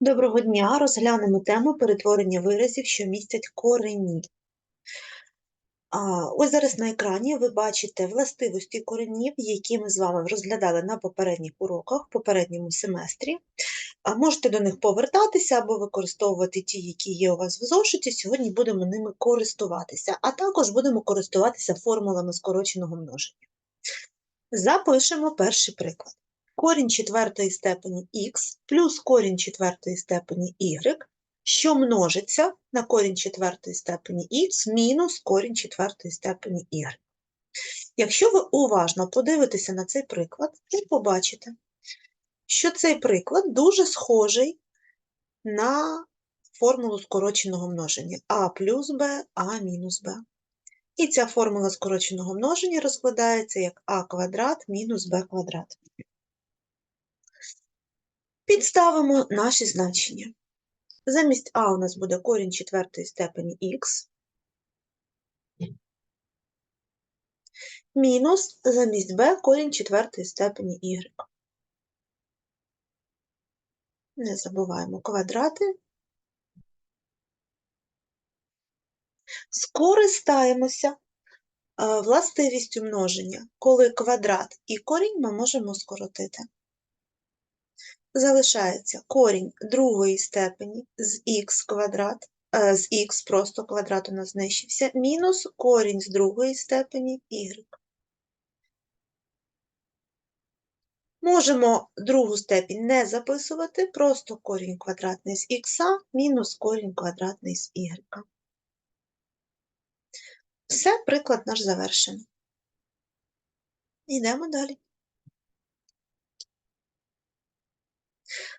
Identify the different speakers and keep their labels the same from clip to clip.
Speaker 1: Доброго дня! Розглянемо тему перетворення виразів, що містять корені. Ось зараз на екрані ви бачите властивості коренів, які ми з вами розглядали на попередніх уроках, в попередньому семестрі. Можете до них повертатися або використовувати ті, які є у вас в зошиті. Сьогодні будемо ними користуватися, а також будемо користуватися формулами скороченого множення. Запишемо перший приклад корінь четвертої степені х плюс корінь четвертої степені y, що множиться на корінь четвертої степені х мінус корінь четвертої степені y. Якщо ви уважно подивитеся на цей приклад, ви побачите, що цей приклад дуже схожий на формулу скороченого множення а плюс b, а мінус b. І ця формула скороченого множення розкладається як а квадрат мінус b квадрат. Підставимо наші значення. Замість А у нас буде корінь четвертої степені х, мінус замість Б корінь четвертої степені y. Не забуваємо квадрати. Скористаємося е, властивістю множення, коли квадрат і корінь ми можемо скоротити залишається корінь другої степені з х квадрат, е, з х просто квадрат у нас знищився, мінус корінь з другої степені y. Можемо другу степінь не записувати, просто корінь квадратний з х мінус корінь квадратний з y. Все, приклад наш завершений. Йдемо далі.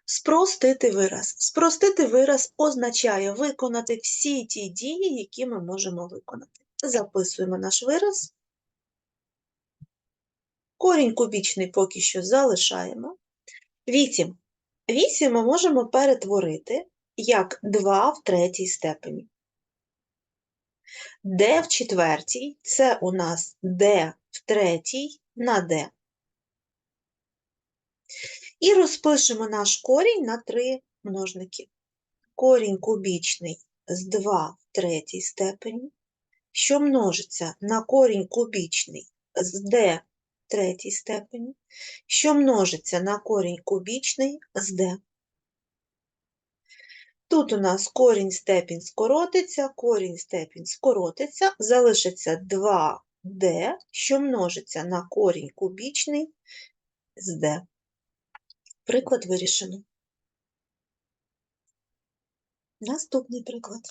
Speaker 1: Спростити вираз. Спростити вираз означає виконати всі ті дії, які ми можемо виконати. Записуємо наш вираз. Корінь кубічний поки що залишаємо. 8. 8 ми можемо перетворити як 2 в третій степені. d в четвертій це у нас d в третій на d. І розпишемо наш корінь на три множники. Корінь кубічний з 2 в третій степені, що множиться на корінь кубічний з d в третій степені, що множиться на корінь кубічний з d. Тут у нас корінь степінь скоротиться, корінь степінь скоротиться, залишиться 2d, що множиться на корінь кубічний з d. Приклад вирішено. Наступний приклад.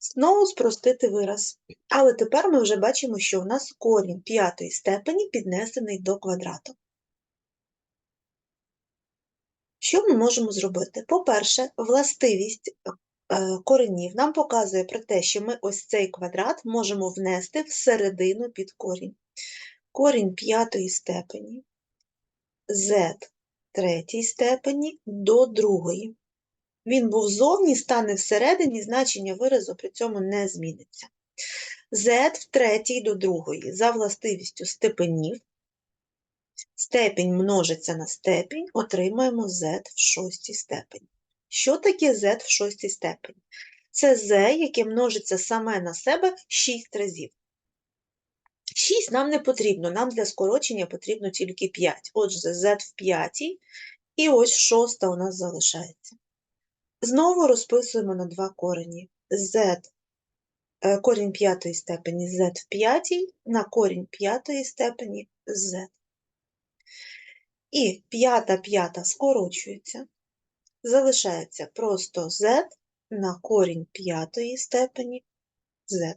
Speaker 1: Знову спростити вираз. Але тепер ми вже бачимо, що у нас корінь п'ятої степені піднесений до квадрату. Що ми можемо зробити? По-перше, властивість е, коренів нам показує про те, що ми ось цей квадрат можемо внести всередину під корінь. Корінь п'ятої степені z третій степені до другої. Він був зовні, стане всередині, значення виразу при цьому не зміниться. z в третій до другої за властивістю степенів. Степінь множиться на степінь, отримаємо z в шостій степені. Що таке z в шостій степені? Це z, яке множиться саме на себе 6 разів. 6 нам не потрібно, нам для скорочення потрібно тільки 5. Отже, z в 5 і ось шоста у нас залишається. Знову розписуємо на два корені. z, е, корінь п'ятої степені z в 5 на корінь п'ятої степені z. І п'ята п'ята скорочується. Залишається просто z на корінь п'ятої степені z.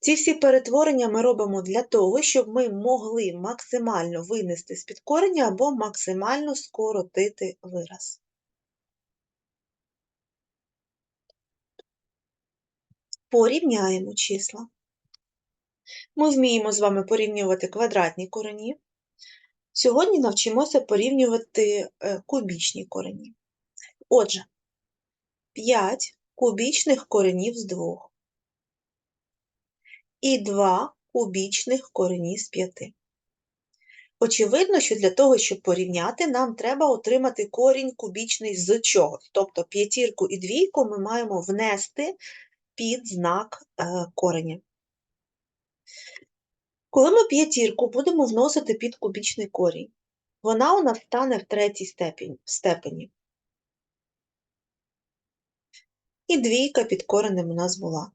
Speaker 1: Ці всі перетворення ми робимо для того, щоб ми могли максимально винести з під корення або максимально скоротити вираз. Порівняємо числа. Ми вміємо з вами порівнювати квадратні корені. Сьогодні навчимося порівнювати е, кубічні корені. Отже, 5 кубічних коренів з 2 і 2 кубічних корені з 5. Очевидно, що для того, щоб порівняти, нам треба отримати корінь кубічний з чогось. Тобто п'ятірку і двійку ми маємо внести під знак е, кореня. Коли ми п'ятірку будемо вносити під кубічний корінь, вона у нас стане в третій степені. І двійка під коренем у нас була.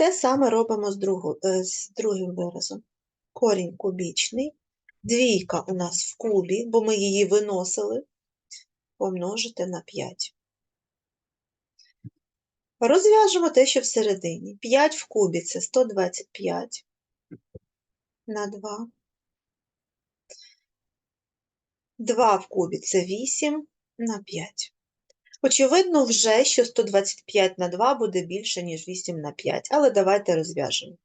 Speaker 1: Те саме робимо з, другу, е, з другим виразом. Корінь кубічний, двійка у нас в кубі, бо ми її виносили, помножити на 5. Розв'яжемо те, що всередині. 5 в кубі це 125 на 2. 2 в кубі це 8 на 5. Очевидно вже, що 125 на 2 буде більше, ніж 8 на 5, але давайте розв'яжемо.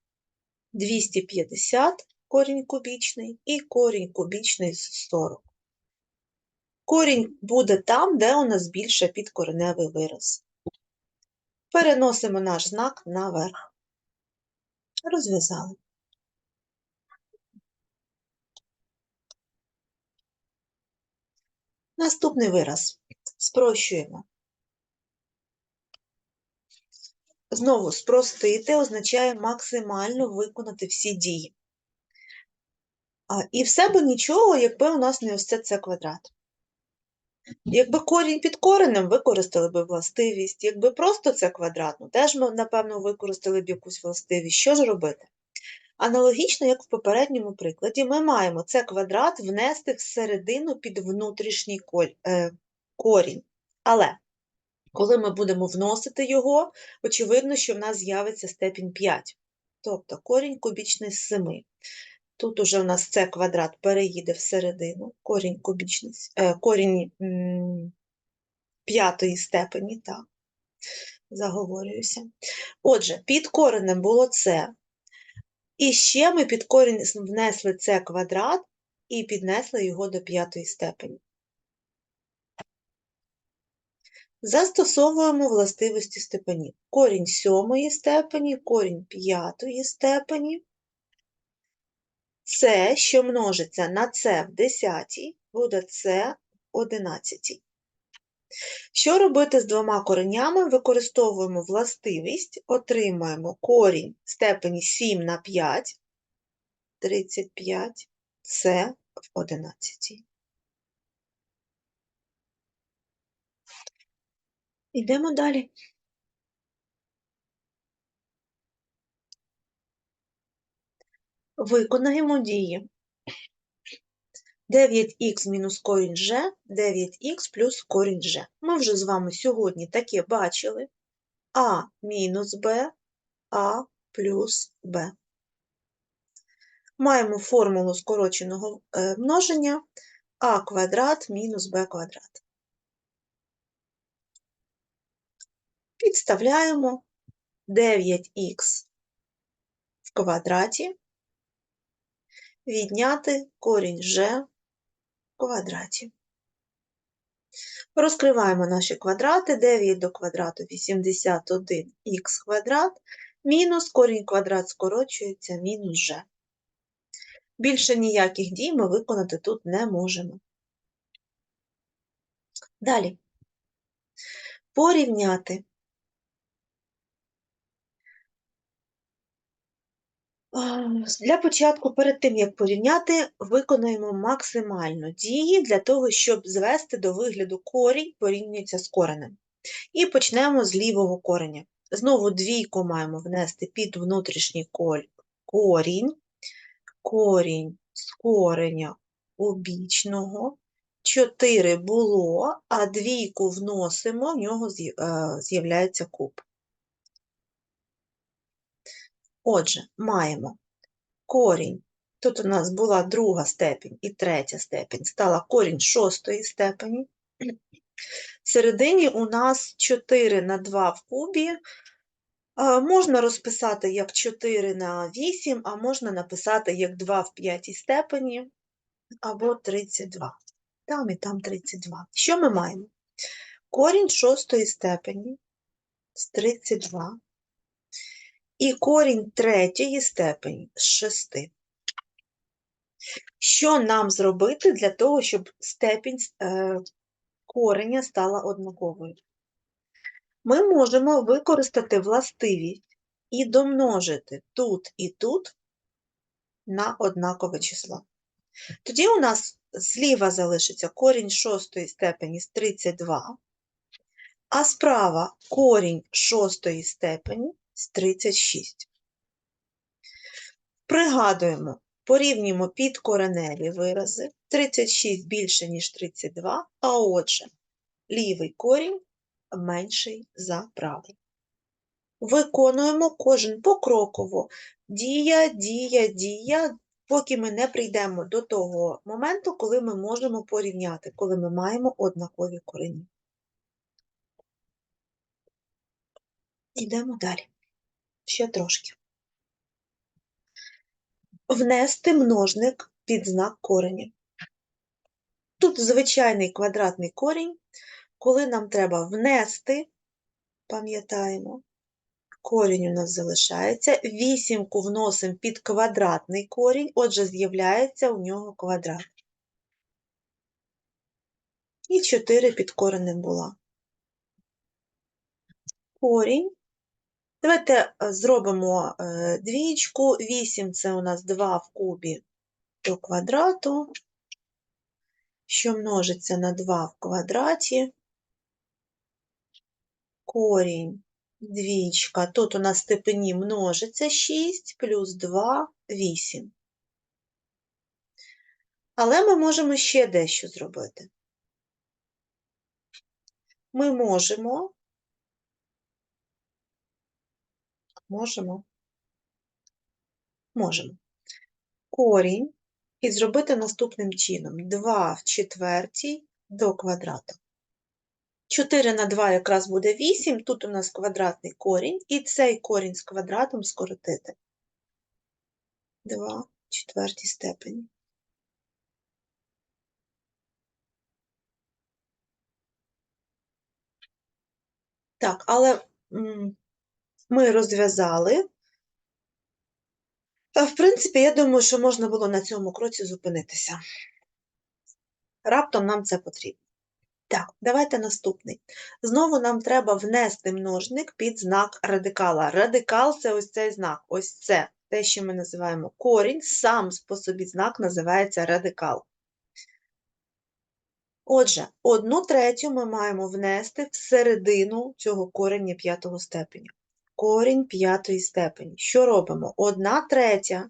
Speaker 1: 250 корінь кубічний і корінь кубічний з 40. Корінь буде там, де у нас більше підкореневий вираз. Переносимо наш знак наверх. Розв'язали. Наступний вираз. Спрощуємо. Знову спростити означає максимально виконати всі дії. І в себе нічого, якби у нас не ось це це квадрат. Якби корінь під коренем, використали б властивість. Якби просто це квадрат, ну теж ми, напевно, використали б якусь властивість. Що ж робити? Аналогічно, як в попередньому прикладі, ми маємо це квадрат внести всередину під внутрішній е, корінь. Але коли ми будемо вносити його, очевидно, що в нас з'явиться степінь 5, тобто корінь кубічний з 7. Тут уже у нас це квадрат переїде всередину, корінь кубічний, е, корінь п'ятої степені, так, заговорююся. Отже, під коренем було це. І ще ми під корінь внесли це квадрат і піднесли його до п'ятої степені. Застосовуємо властивості степенів. Корінь сьомої степені, корінь п'ятої степені. Це, що множиться на це в десятій, буде це в одинадцятій. Що робити з двома коренями? Використовуємо властивість, отримаємо корінь степені 7 на 5, 35, це в 11. Йдемо далі. Виконаємо дії. 9х мінус корінь g, 9х плюс корінь g. Ми вже з вами сьогодні таке бачили а мінус b, а плюс b. Маємо формулу скороченого е, множення а квадрат мінус b квадрат. Підставляємо 9х в квадраті відняти корінь g в квадраті. Розкриваємо наші квадрати. 9 до квадрату 81х квадрат, мінус корінь квадрат скорочується, мінус g. Більше ніяких дій ми виконати тут не можемо. Далі. Порівняти Для початку, перед тим, як порівняти, виконаємо максимально дії для того, щоб звести до вигляду корінь, порівнюється з коренем. І почнемо з лівого кореня. Знову двійку маємо внести під внутрішній корінь, корінь з кореня обічного. 4 було, а двійку вносимо, в нього е, з'являється куб. Отже, маємо корінь. Тут у нас була друга степінь і третя степінь, стала корінь шостої степені. В середині у нас 4 на 2 в кубі. Можна розписати як 4 на 8, а можна написати як 2 в п'ятій степені або 32. Там і там 32. Що ми маємо? Корінь шостої степені з 32 і корінь третьої степені з 6. Що нам зробити для того, щоб степінь е, кореня стала однаковою? Ми можемо використати властивість і домножити тут і тут на однакове число. Тоді у нас зліва залишиться корінь шостої степені з 32, а справа корінь шостої степені з 36. Пригадуємо, порівнюємо підкореневі вирази. 36 більше, ніж 32, а отже, лівий корінь менший за правий. Виконуємо кожен покроково. Дія, дія, дія, поки ми не прийдемо до того моменту, коли ми можемо порівняти, коли ми маємо однакові корені. Йдемо далі. Ще трошки. Внести множник під знак корені. Тут звичайний квадратний корінь, коли нам треба внести, пам'ятаємо, корінь у нас залишається, вісімку вносимо під квадратний корінь, отже, з'являється у нього квадрат. І 4 під коренем була. Корінь. Давайте е, зробимо е, двічку. 8 це у нас 2 в кубі до квадрату, що множиться на 2 в квадраті. Корінь двічка. Тут у нас степені множиться 6 плюс 2 8. Але ми можемо ще дещо зробити. Ми можемо, можемо, можемо корінь і зробити наступним чином 2 в четвертій до квадрату. 4 на 2 якраз буде 8, тут у нас квадратний корінь, і цей корінь з квадратом скоротити. 2 в четвертій степені. Так, але ми розв'язали. В принципі, я думаю, що можна було на цьому кроці зупинитися. Раптом нам це потрібно. Так, давайте наступний. Знову нам треба внести множник під знак радикала. Радикал це ось цей знак. Ось це те, що ми називаємо корінь, сам по собі знак називається радикал. Отже, одну третю ми маємо внести всередину цього корення п'ятого степеня. Корінь п'ятої степені. Що робимо? Одна третя,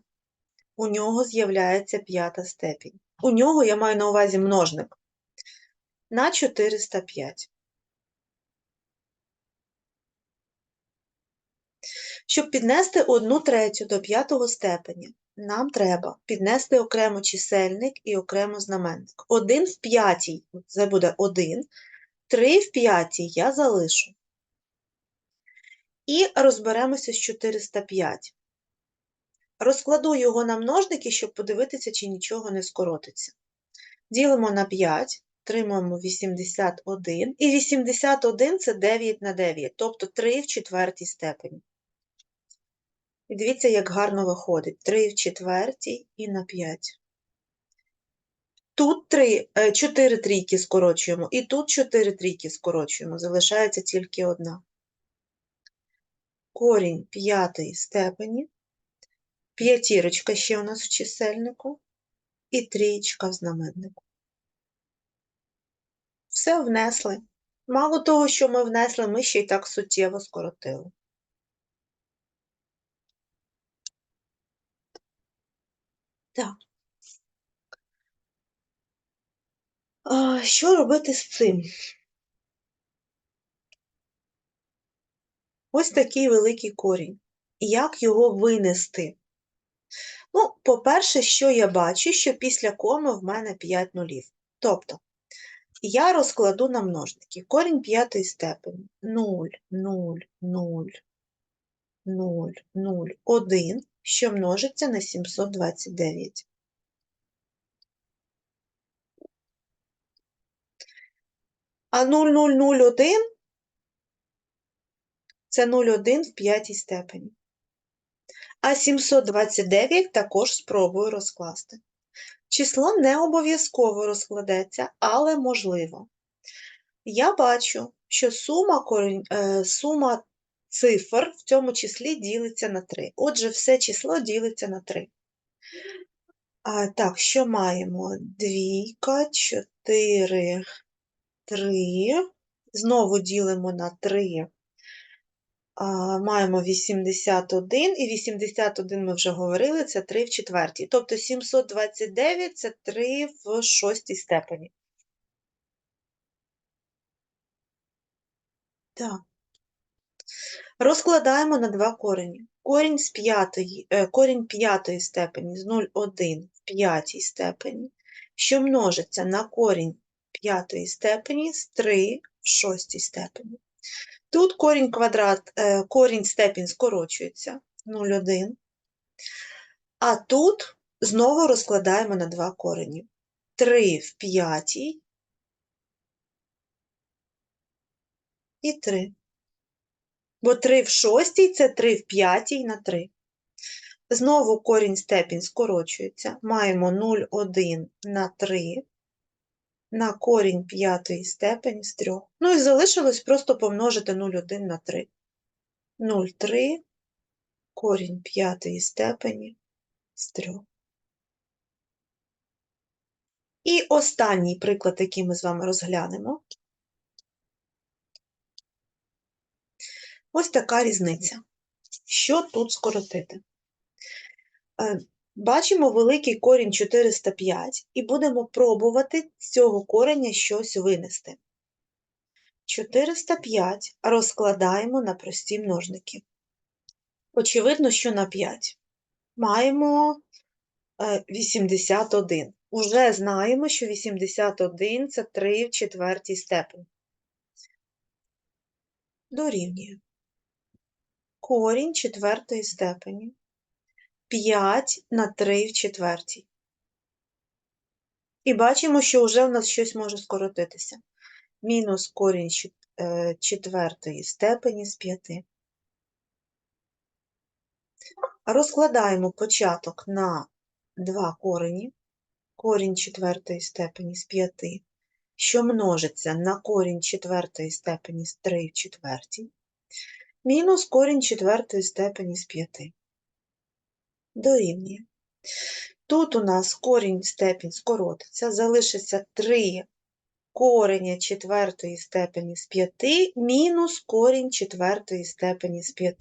Speaker 1: у нього з'являється п'ята степінь. У нього я маю на увазі множник на 405. Щоб піднести одну третю до п'ятого степеня, нам треба піднести окремо чисельник і окремо знаменник. 1 в п'ятій це буде 1, 3 в п'ятій я залишу. І розберемося з 405. Розкладу його на множники, щоб подивитися, чи нічого не скоротиться. Ділимо на 5, отримуємо 81. І 81 це 9 на 9, тобто 3 в четвертій степені. І дивіться, як гарно виходить. 3 в четвертій і на 5. Тут 3, 4 е, трійки скорочуємо, і тут 4 трійки скорочуємо, залишається тільки одна. Корінь п'ятої степені, п'ятірочка ще у нас в чисельнику, і трієчка в знаменнику. Все внесли. Мало того, що ми внесли, ми ще й так суттєво скоротили. Так. Що робити з цим? Ось такий великий корінь. Як його винести? Ну, по-перше, що я бачу, що після коми в мене 5 нулів. Тобто я розкладу на множники. Корінь п'ятої степені 0, 0, 0, 0, 0, 1, що множиться на 729. А 0001 це 0,1 в п'ятій степені. А 729 також спробую розкласти. Число не обов'язково розкладеться, але можливо. Я бачу, що сума, е, сума цифр в цьому числі ділиться на 3. Отже, все число ділиться на 3. А, так, що маємо? Двійка, 4, 3. Знову ділимо на 3. Маємо 81, і 81 ми вже говорили, це 3 в четвертій. Тобто 729 – це 3 в шостій степені. Так. Розкладаємо на два корені. Корінь з п'ятої, е, корінь п'ятої степені з 0,1 в п'ятій степені, що множиться на корінь п'ятої степені з 3 в шостій степені. Тут корінь квадрат, е, корінь степінь скорочується 0,1. А тут знову розкладаємо на два корені. 3 в п'ятій і 3. Бо 3 в шостій – це 3 в п'ятій на 3. Знову корінь степінь скорочується. Маємо 0,1 на 3 на корінь п'ятої степені з 3. Ну і залишилось просто помножити 0,1 на 3. 0,3 корінь п'ятої степені з 3. І останній приклад, який ми з вами розглянемо. Ось така різниця. Що тут скоротити? Е, Бачимо великий корінь 405 і будемо пробувати з цього кореня щось винести. 405 розкладаємо на прості множники. Очевидно, що на 5. Маємо е, 81. Уже знаємо, що 81 – це 3 в четвертій степені. Дорівнює. Корінь четвертої степені. 5 на 3 в четвертій. І бачимо, що вже в нас щось може скоротитися. Мінус корінь е, четвертої степені з 5. Розкладаємо початок на два корені. Корінь четвертої степені з 5, що множиться на корінь четвертої степені з 3 в четвертій, мінус корінь четвертої степені з 5 дорівнює. Тут у нас корінь степінь скоротиться, залишиться 3 кореня четвертої степені з 5 мінус корінь четвертої степені з 5.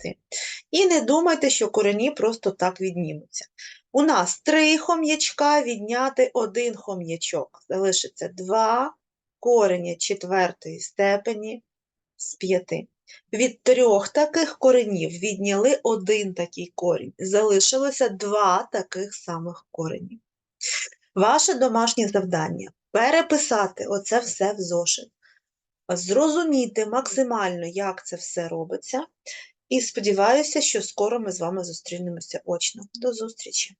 Speaker 1: І не думайте, що корені просто так віднімуться. У нас 3 хом'ячка відняти 1 хом'ячок. Залишиться 2 кореня четвертої степені з 5. Від трьох таких коренів відняли один такий корінь. Залишилося два таких самих коренів. Ваше домашнє завдання переписати оце все в зошит, зрозуміти максимально, як це все робиться, і сподіваюся, що скоро ми з вами зустрінемося очно. До зустрічі!